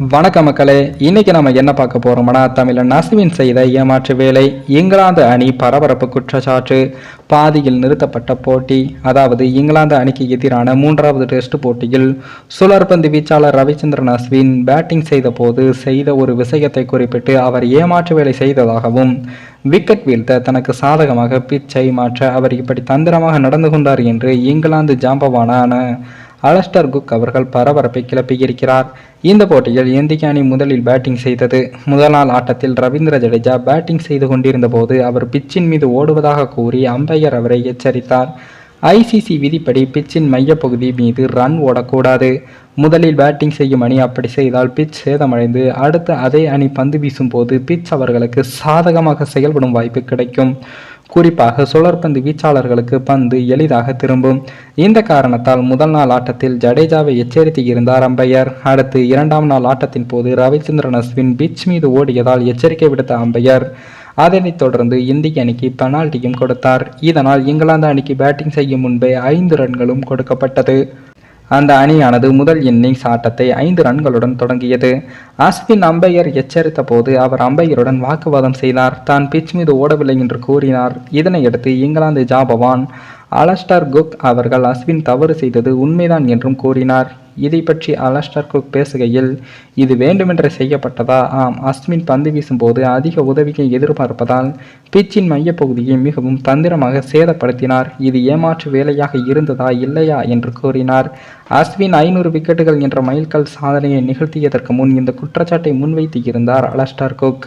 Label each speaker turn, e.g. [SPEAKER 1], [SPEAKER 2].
[SPEAKER 1] வணக்க மக்களே இன்னைக்கு நம்ம என்ன பார்க்க போறோம்னா தமிழன் நசுவின் செய்த ஏமாற்று வேலை இங்கிலாந்து அணி பரபரப்பு குற்றச்சாட்டு பாதியில் நிறுத்தப்பட்ட போட்டி அதாவது இங்கிலாந்து அணிக்கு எதிரான மூன்றாவது டெஸ்ட் போட்டியில் சுழற்பந்து வீச்சாளர் ரவிச்சந்திரன் அஸ்வின் பேட்டிங் செய்த போது செய்த ஒரு விஷயத்தை குறிப்பிட்டு அவர் ஏமாற்று வேலை செய்ததாகவும் விக்கெட் வீழ்த்த தனக்கு சாதகமாக பிச்சை மாற்ற அவர் இப்படி தந்திரமாக நடந்து கொண்டார் என்று இங்கிலாந்து ஜாம்பவானான அலஸ்டர் குக் அவர்கள் பரபரப்பை கிளப்பியிருக்கிறார். இந்த போட்டியில் இந்திய அணி முதலில் பேட்டிங் செய்தது. முதல் நாள் ஆட்டத்தில் ரவீந்திர ஜடேஜா பேட்டிங் செய்து கொண்டிருந்த போது அவர் பிச்சின் மீது ஓடுவதாக கூறி அம்பையர் அவரை எச்சரித்தார். ஐசிசி விதிப்படி பிச்சின் மையப்பகுதி மீது ரன் ஓடக்கூடாது. முதலில் பேட்டிங் செய்யும் அணி அப்படி செய்தால் பிச் சேதமடைந்து அடுத்து அதே அணி பந்து வீசும் போது பிச் அவர்களுக்கு சாதகமாக செயல்படும் வாய்ப்பு கிடைக்கும். குறிப்பாக சுழற்பந்து வீச்சாளர்களுக்கு பந்து எளிதாக திரும்பும். இந்த காரணத்தால் முதல் நாள் ஆட்டத்தில் ஜடேஜாவை எச்சரித்து இருந்தார் அம்பையர். அடுத்து இரண்டாம் நாள் ஆட்டத்தின் போது ரவிச்சந்திரன் அஸ்வின் பிச் மீது ஓடியதால் எச்சரிக்கை விடுத்த அம்பையர். அதனைத் தொடர்ந்து இந்திய அணிக்கு பெனால்டியும் கொடுத்தார். இதனால் இங்கிலாந்து அணிக்கு பேட்டிங் செய்யும் முன்பே ஐந்து ரன்களும் கொடுக்கப்பட்டது. அந்த அணியானது முதல் இன்னிங்ஸ் ஆட்டத்தை ஐந்து ரன்களுடன் தொடங்கியது. அஸ்வின் அம்பையர் எச்சரித்த போது அவர் அம்பையருடன் வாக்குவாதம் செய்தார். தான் பிச் மீது ஓடவில்லை என்று கூறினார். இதனையடுத்து இங்கிலாந்து ஜாபவான் அலஸ்டார் குக் அவர்கள் அஸ்வின் தவறு செய்தது உண்மைதான் என்றும் கூறினார். இதை பற்றி அலஸ்டார் குக் பேசுகையில் இது வேண்டுமென்றே செய்யப்பட்டதா? ஆம் அஸ்வின் பந்து வீசும்போது அதிக உதவியை எதிர்பார்ப்பதால் பிச்சின் மையப்பகுதியை மிகவும் தந்திரமாக சேதப்படுத்தினார். இது ஏமாற்று வேலையாக இருந்ததா இல்லையா என்று கூறினார். அஸ்வின் ஐநூறு விக்கெட்டுகள் என்ற மைல்கல் சாதனையை நிகழ்த்தியதற்கு முன் இந்த குற்றச்சாட்டை முன்வைத்து இருந்தார் அலஸ்டார் குக்.